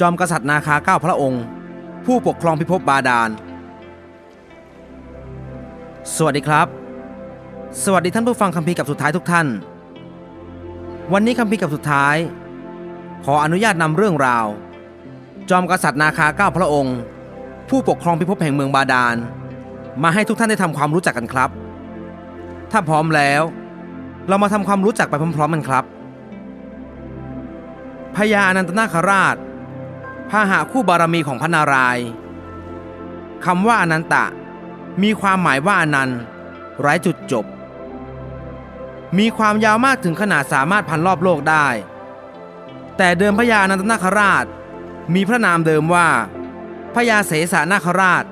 จอมกษัตริย์นาคาเก้าพระองค์ ผู้ปกครองพิภพบาดาล สวัสดีครับ สวัสดีท่านผู้ฟังคัมภีร์กับสุดท้ายทุกท่าน วันนี้คัมภีร์กับสุดท้าย ขออนุญาตนำเรื่องราว จอมกษัตริย์นาคาเก้าพระองค์ ผู้ปกครองพิภพแห่งเมืองบาดาล มาให้ทุกท่านได้ทำความรู้จักกันครับ ถ้าพร้อมแล้วเรามาทำความรู้จักไปพร้อมๆกันครับพญาอนันตนาคราช พาหะคู่บารมีของพระนารายณ์คำว่าอนันตะ มีความหมายว่าอนันต์ไร้จุดจบ มีความยาวมากถึงขนาดสามารถพันรอบโลกได้ แต่เดิมพญาอนันตนาคราช มีพระนามเดิมว่าพญาเสสานาคราช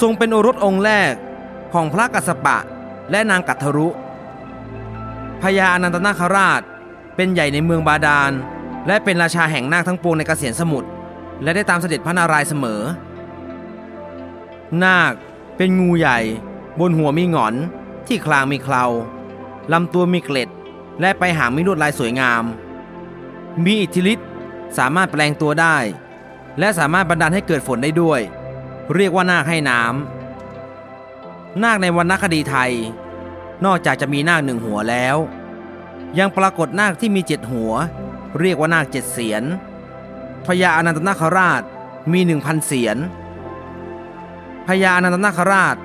ทรงเป็นโอรสองค์แรกของพระกัสสปะและนางกัทธรุพญาอนันตนาคราชเป็นใหญ่ในเมืองบาดาล และเป็นราชาแห่งนาคทั้งปวงในกเกษียนสมุทร และได้ตามเสด็จพระนารายณ์เสมอ นาคเป็นงูใหญ่ บนหัวมีหงอน ที่คลางมีเคราลำตัวมีเกล็ด และไปหางมีลวดลายสวยงาม มีอิทธิฤทธิ์สามารถแปลงตัวได้ และสามารถบันดาลให้เกิดฝนได้ด้วย เรียกว่านาคให้น้ำนาคในวรรณคดีไทย นอกจากจะมีนาคหนึ่งหัวแล้ว ยังปรากฏนาคที่มีเจ็ดหัว เรียกว่านาคเจ็ดเสียน พญาอนันตนาคราชมีหนึ่งพันเสียนพญาอนันตนาคราช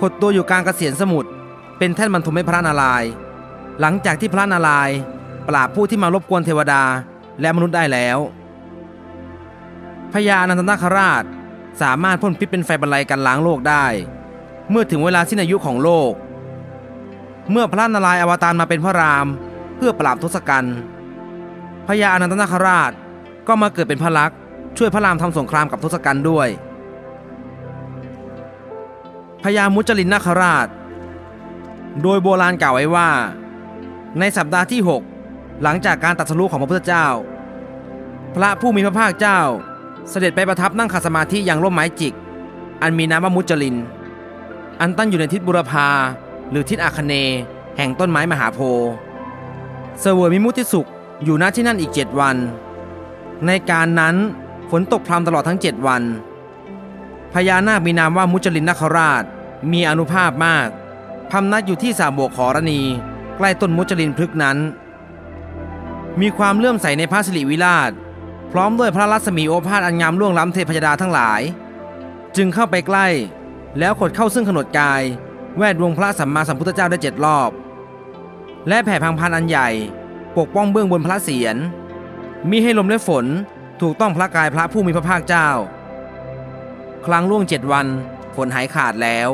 ขดตัวอยู่กลางกเกษียนสมุทรเป็นแท่นบรรทุมให้พระนารายณ์หลังจากที่พระนารายณ์ปราบผู้ที่มารบกวนเทวดาและมนุษย์ได้แล้วพญาอนันตนาคราชสามารถพ่นพิษเป็นไฟบรรลัยกันล้างโลกได้ เมื่อถึงเวลาสิ้นอายุของโลก เมื่อพระนารายณ์อวตารมาเป็นพระราม เพื่อปราบทศกัณฐ์พญาอนันตนาคราช ก็มาเกิดเป็นพระลักษณ์ช่วยพระรามทำสงครามกับทศกัณฐ์ด้วยพญามุจลินนาคราช โดยโบราณกล่าวไว้ว่า ในสัปดาห์ที่ 6 หลังจากการตรัสรู้ของพระพุทธเจ้า พระผู้มีพระภาคเจ้า เสด็จไปประทับนั่งขัดสมาธิอย่างร่มไม้จิก อันมีน้ำว่ามุจลิน อันตั้งอยู่ในทิศบุรพาหรือทิศอาคเน แห่งต้นไม้มหาโพธิ์เสวยมิมุติสุขอยู่ณที่นั่นอีกเจ็ดวัน ในการนั้นฝนตกพรำตลอดทั้งเจ็ดวัน พญานาคมีนามว่ามุจลินนคราช มีอนุภาพมาก พำนักอยู่ที่สามโบกขอรณี ใกล้ต้นมุจลินพฤกนั้น มีความเลื่อมใสในพระสิริวิราช พร้อมด้วยพระรัศมีโอภาสอันงามล่วงล้ำเทพยดาทั้งหลาย จึงเข้าไปใกล้ แล้วขดเข้าซึ่งขนดกาย แวดวงพระสัมมาสัมพุทธเจ้าได้เจ็ดรอบ และแผ่พังพันอันใหญ่ ปกป้องเบื้องบนพระเศียร มีให้ลมและฝนถูกต้องพระกายพระผู้มีพระภาคเจ้า ครั้งล่วงเจ็ดวันฝนหายขาดแล้ว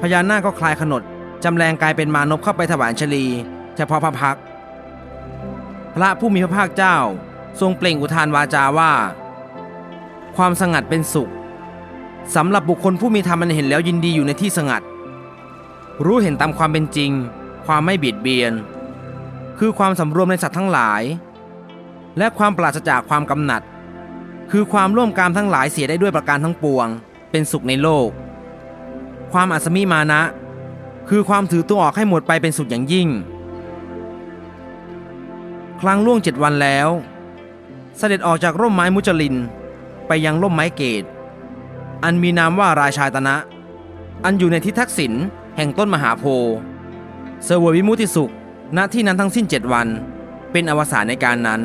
พญานาคก็คลายขนดจำแรงกายเป็นมานพเข้าไปถวายชลี เฉพาะพระพัก พระผู้มีพระภาคเจ้าทรงเปล่งอุทานวาจาว่า ความสงัดเป็นสุขสำหรับบุคคลผู้มีธรรมมันเห็นแล้วยินดีอยู่ในที่สงัด รู้เห็นตามความเป็นจริง ความไม่เบียดเบียน คือความสำรวมในสัตว์ทั้งหลาย และความปราศจากความกำหนัด คือความร่วมกามทั้งหลายเสียได้ด้วยประการทั้งปวง เป็นสุขในโลก ความอัศมิมานะ คือความถือตัวออกให้หมดไปเป็นสุขอย่างยิ่ง ครั้งล่วงเจ็ดวันแล้ว เสด็จออกจากร่มไม้มุจลิน ไปยังร่มไม้เกต อันมีนามว่าราชาตนะ อันอยู่ในทิทักษิณแห่งต้นมหาโพเสวยวิมุติสุขณที่นั้นทั้งสิ้นเจ็ดวัน เป็นอวสานในการนั้น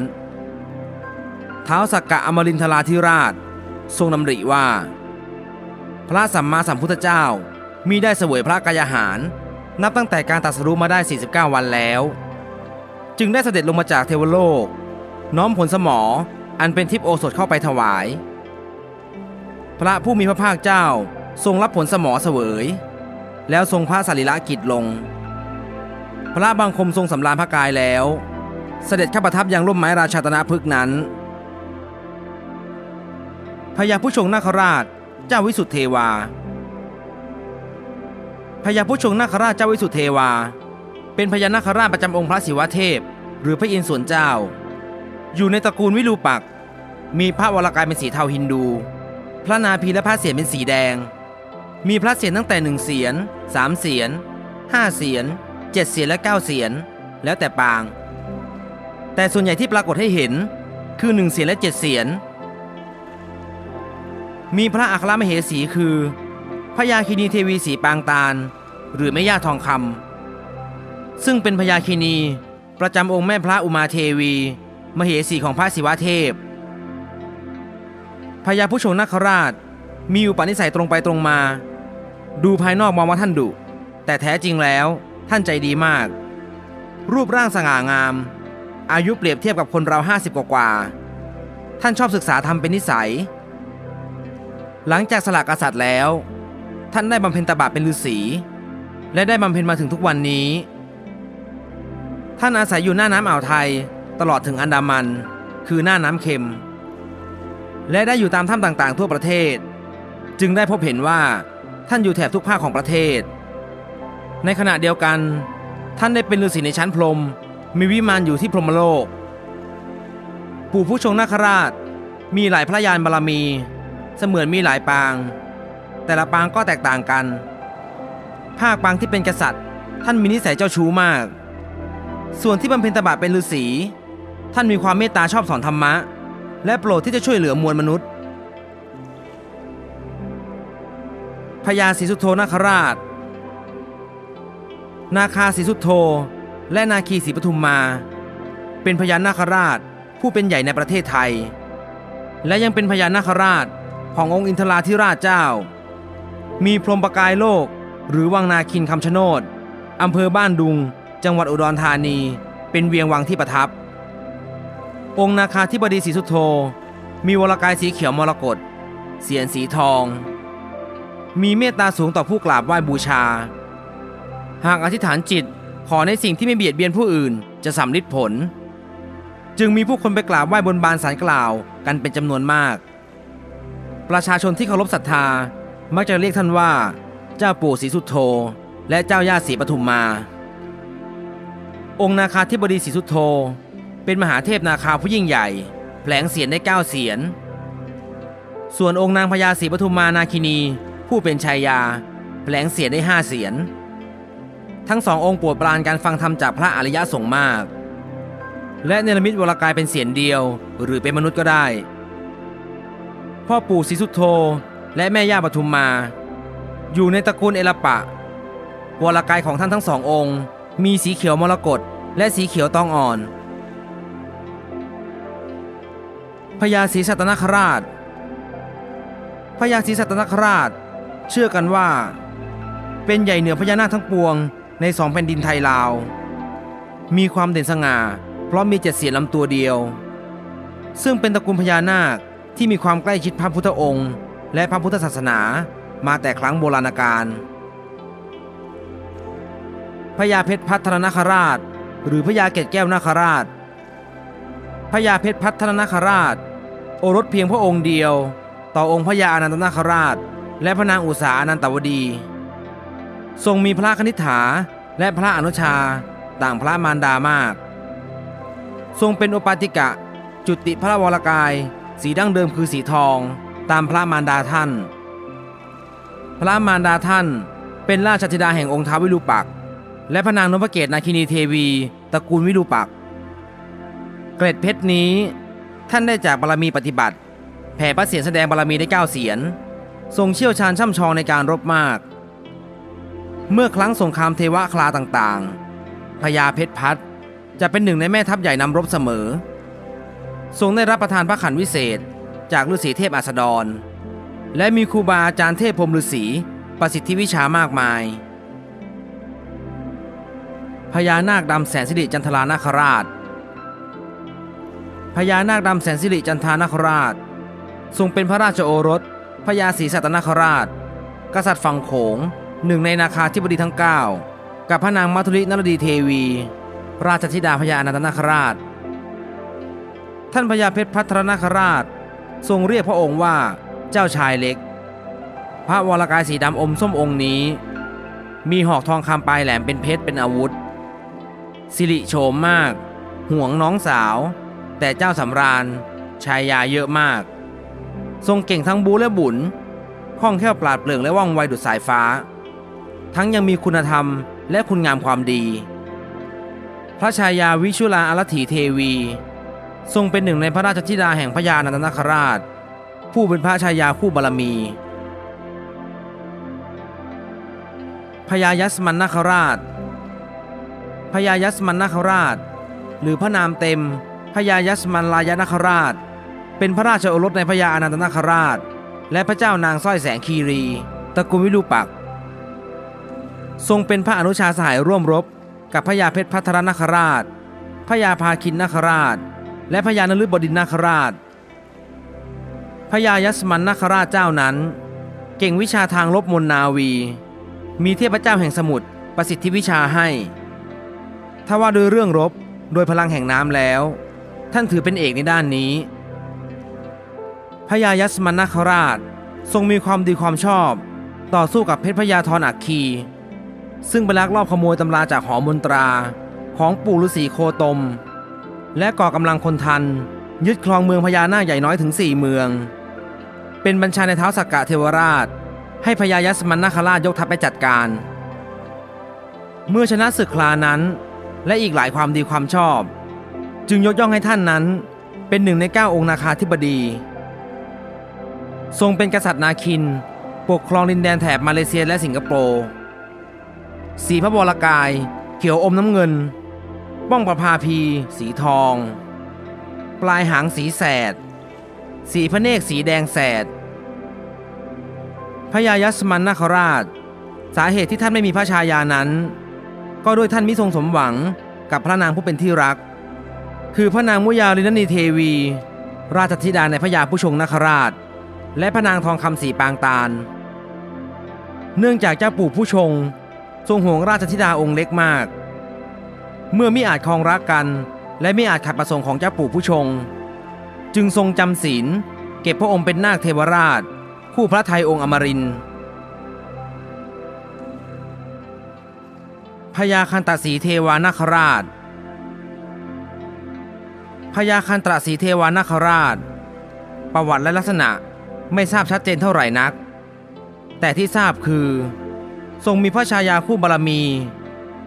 ท้าวสักกะอมรินทราธิราช ทรงดำริว่า พระสัมมาสัมพุทธเจ้ามีได้เสวยพระกายอาหาร นับตั้งแต่การตรัสรู้มาได้ 49 วันแล้ว จึงได้เสด็จลงมาจากเทวโลก น้อมผลสมออันเป็นทิพย์โอสถเข้าไปถวาย พระผู้มีพระภาคเจ้าทรงรับผลสมอเสวย แล้วทรงพระสรีระกิจลง พระบางคมทรงสำราญพระกายแล้ว เสด็จข้าประทับยังร่มไม้ราชาตนาพฤกนั้น พญาผู้ชงนาคราชเจ้าวิสุทธเทวาพญาผู้ชงนาคราชเจ้าวิสุทธเทวา เป็นพญานาคราชประจำองค์พระศิวะเทพ หรือพระอินทร์ส่วนเจ้า อยู่ในตระกูลวิรูปักษ์มีพระวรกายเป็นสีเทาฮินดู พระนาภีและพระเศียรเป็นสีแดง มีพระเศียรตั้งแต่หนึ่งเสียนสามเสียนห้าเสียนเจ็ดเสียนและเก้าเสียนแล้วแต่ปาง แต่ส่วนใหญ่ที่ปรากฏให้เห็นคือหนึ่งเสียนและเจ็ดเสียน มีพระอัครมเหสีคือพระยาคินีเทวีสีปางตาล หรือแม่ย่าทองคำซึ่งเป็นพญาคินีประจำองค์แม่พระอุมาเทวี มเหสีของพระศิวะเทพพญาผู้ชงนาคราชมีอุปนิสัยตรงไปตรงมา ดูภายนอกมองว่าท่านดุ แต่แท้จริงแล้วท่านใจดีมาก รูปร่างสง่างาม อายุเปรียบเทียบกับคนเราห้าสิบกว่า ท่านชอบศึกษาธรรมเป็นนิสัย หลังจากสละกษัตริย์แล้ว ท่านได้บำเพ็ญตบะเป็นฤาษี และได้บำเพ็ญมาถึงทุกวันนี้ ท่านอาศัยอยู่หน้าน้ำอ่าวไทยตลอดถึงอันดามัน คือหน้าน้ำเค็ม และได้อยู่ตามถ้ำต่างๆ ทั่วประเทศ จึงได้พบเห็นว่าท่านอยู่แถบทุกภาคของประเทศ ในขณะเดียวกัน ท่านได้เป็นฤาษีในชั้นพรมมีวิมานอยู่ที่พรหมโลก ปู่ผู้ชงนาคราชมีหลายพระยานบารมี เสมือนมีหลายปาง แต่ละปางก็แตกต่างกัน ภาคปางที่เป็นกษัตริย์ ท่านมีนิสัยเจ้าชู้มาก ส่วนที่บำเพ็ญตบะเป็นฤาษีท่านมีความเมตตาชอบสอนธรรมะ และโปรดที่จะช่วยเหลือมวลมนุษย์พญาศรีสุโธนาคราช นาคาศรีสุโธ และนาคีศรีปทุมมา เป็นพญานาคราชผู้เป็นใหญ่ในประเทศไทย และยังเป็นพญานาคราช ขององค์อินทราธิราชเจ้า มีพรมประกายโลก หรือวังนาคินคำชะโนดอำเภอบ้านดุง จังหวัดอุดรธานี เป็นเวียงวังที่ประทับ องค์นาคาธิบดีศรีสุโธ มีวรกายสีเขียวมรกตเสียนสีทอง มีเมตตาสูงต่อผู้กราบไหว้บูชา หากอธิษฐานจิตขอในสิ่งที่ไม่เบียดเบียนผู้อื่นจะสำลิดผล จึงมีผู้คนไปกราบไหว้บนบานสารกล่าวกันเป็นจำนวนมาก ประชาชนที่เคารพศรัทธา มักจะเรียกท่านว่า เจ้าปู่ศรีสุโธ และเจ้าย่าศรีปทุมมา องค์นาคาธิบดีศรีสุโธ เป็นมหาเทพนาคาผู้ยิ่งใหญ่ แผลงเสียนได้เก้าเสียน ส่วนองค์นางพญาศรีปทุมมานาคินี ผู้เป็นชายา แผลงเสียนได้ห้าเสียน ทั้งสององค์ปรดปรานการฟังธรรมจากพระอริยะสงฆ์มาก และเนรมิตวรกายเป็นเสียนเดียว หรือเป็นมนุษย์ก็ได้ พ่อปู่ศรีสุโธและแม่ย่าปทุมมา อยู่ในตระกูลเอลปะ วรกายของท่านทั้งสององค์ มีสีเขียวมรกตและสีเขียวตองอ่อนพญาศรีสัตนคราชพญาศรีสัตนคราช เชื่อกันว่า เป็นใหญ่เหนือพญานาคทั้งปวงในสองแผ่นดินไทยลาว มีความเด่นสง่า เพราะมีเจ็ดเสียนลำตัวเดียว ซึ่งเป็นตระกูลพญานาค ที่มีความใกล้ชิดพระพุทธองค์ และพระพุทธศาสนามาแต่ครั้งโบราณกาลพญาเพชรพัฒนนาคราช หรือพญาเกตแก้วนาคราชพญาเพชรพัฒนนาคราช โอรสเพียงพระองค์เดียว ต่อองค์พญาอนันตนาคราช และพระนางอุษาอนันตวดี ทรงมีพระคณิษฐาและพระอนุชาต่างพระมารดามาก ทรงเป็นโอปาติกะ จุติพระวรกาย สีดั้งเดิมคือสีทองตามพระมารดาท่าน พระมารดาท่านเป็นราชธิดาแห่งองค์ท้าววิรูปักษ์และพระนางนพเกตนาคินีเทวีตระกูลวิรูปักษ์เกร็ดเพชรนี้ท่านได้จากบารมีปฏิบัติ แผ่พระเสียรแสดงบารมีได้เก้าเสียนทรงเชี่ยวชาญช่ำชองในการรบมาก เมื่อครั้งสงครามเทวะคลาต่างๆพญาเพชรพัดจะเป็นหนึ่งในแม่ทัพใหญ่นำรบเสมอ ทรงได้รับประทานพระขันวิเศษ จากฤาษีเทพอัสดร และมีครูบาอาจารย์เทพพรมฤาษีประสิทธิวิชามากมายพญานาคดำแสนสิริจันทรานาคราชพญานาคดำแสนสิริจันทานาคราช ทรงเป็นพระราชโอรสพญาศรีสัตนคราช กษัตริย์ฝั่งโขงหนึ่งในนาคาธิบดีทั้ง 9 กับพระนางมัทุรินรดีเทวี ราชธิดาพญาอนันตนาคราช ท่านพญาเพชรพัทรนาคราช ทรงเรียกพระองค์ว่าเจ้าชายเล็ก พระวรกายสีดำอมส้มองค์นี้ มีหอกทองคำปลายแหลมเป็นเพชรเป็นอาวุธ สิริโฉมมาก ห่วงน้องสาว แต่เจ้าสำราญชายยาเยอะมาก ทรงเก่งทั้งบูและบุญคล่องแคล่วปราดเปรื่องและว่องไวดุจสายฟ้า ทั้งยังมีคุณธรรมและคุณงามความดี พระชายาวิชุลาอารถีเทวี ทรงเป็นหนึ่งในพระราชธิดาแห่งพญานันตนาคราช ผู้เป็นพระชายาคู่บารมีพญายัสมันนาคราชพญายัสมันนาคราช หรือพระนามเต็มพญายัสมันลายนาคราช เป็นพระราชโอรสในพญาอนันตนาคราช และพระเจ้านางสร้อยแสงคีรีตระกูลวิรูปัก ทรงเป็นพระอนุชาสหายร่วมรบ กับพญาเพชรพัทรนาคราชพญาพาคินนาคราช และพญานฤบดินนาคราช พญายัสมันนาคราชเจ้านั้น เก่งวิชาทางลบมนนาวี มีเทพเจ้าแห่งสมุทรประสิทธิวิชาให้ ถ้าว่าโดยเรื่องรบโดยพลังแห่งน้ำแล้ว ท่านถือเป็นเอกในด้านนี้ พญายัสมันนาคราชทรงมีความดีความชอบ ต่อสู้กับเพชรพญาธรอักคี ซึ่งไปลักลอบขโมยตำราจากหอมนตราของปู่ฤาษีโคตม และก่อกำลังคนทัน ยึดครองเมืองพญานาคใหญ่น้อยถึงสี่เมือง เป็นบัญชาในเท้าสักกะเทวราช ให้พญายัสมันนาคราชยกทัพไปจัดการ เมื่อชนะศึกคลานั้น และอีกหลายความดีความชอบ จึงยกย่องให้ท่านนั้น เป็นหนึ่งในเก้าองค์นาคาธิบดี ทรงเป็นกษัตริย์นาคิน ปกครองดินแดนแถบมาเลเซียและสิงคโปร์สีพระวรกาย เขียวอมน้ำเงิน ป้องประภาพี สีทอง ปลายหางสีแสด สีพระเนกสีแดงแสดพญายัสมันนาคราช สาเหตุที่ท่านไม่มีพระชายานั้น ก็ด้วยท่านมิทรงสมหวังกับพระนางผู้เป็นที่รัก คือพระนางมุยาลินนีเทวี ราชธิดาในพระยาผู้ชงนาคราช และพระนางทองคำสีปางตาล เนื่องจากเจ้าปู่ผู้ชง ทรงห่วงราชธิดาองค์เล็กมาก เมื่อมิอาจครองรักกัน และมิอาจขัดประสงค์ของเจ้าปู่ผู้ชง จึงทรงจำศีลเก็บพระองค์เป็นนาคเทวราช คู่พระไทยองค์อมรินพญาคันตสีเทวานาคราชพญาคันตสีเทวานาคราช ประวัติและลักษณะไม่ทราบชัดเจนเท่าไหร่นัก แต่ที่ทราบคือ ทรงมีพระชายาคู่บารมี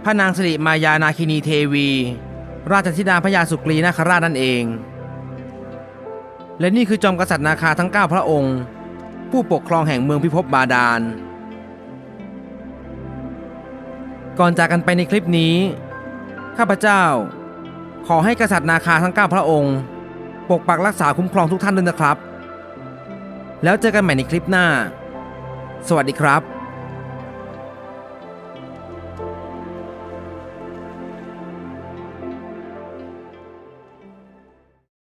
พระนางสิริมายานาคินีเทวี ราชธิดาพญาสุกรีนาคราชนั่นเอง และนี่คือจอมกษัตริย์นาคาทั้ง 9 พระองค์ ผู้ปกครองแห่งเมืองพิภพบาดาล ก่อนจากกันไปในคลิปนี้ ข้าพเจ้า ขอให้กษัตริย์นาคาทั้ง 9 พระองค์ ปกปักรักษาคุ้มครองทุกท่านด้วยนะครับ แล้วเจอกันใหม่ในคลิปหน้า สวัสดีครับ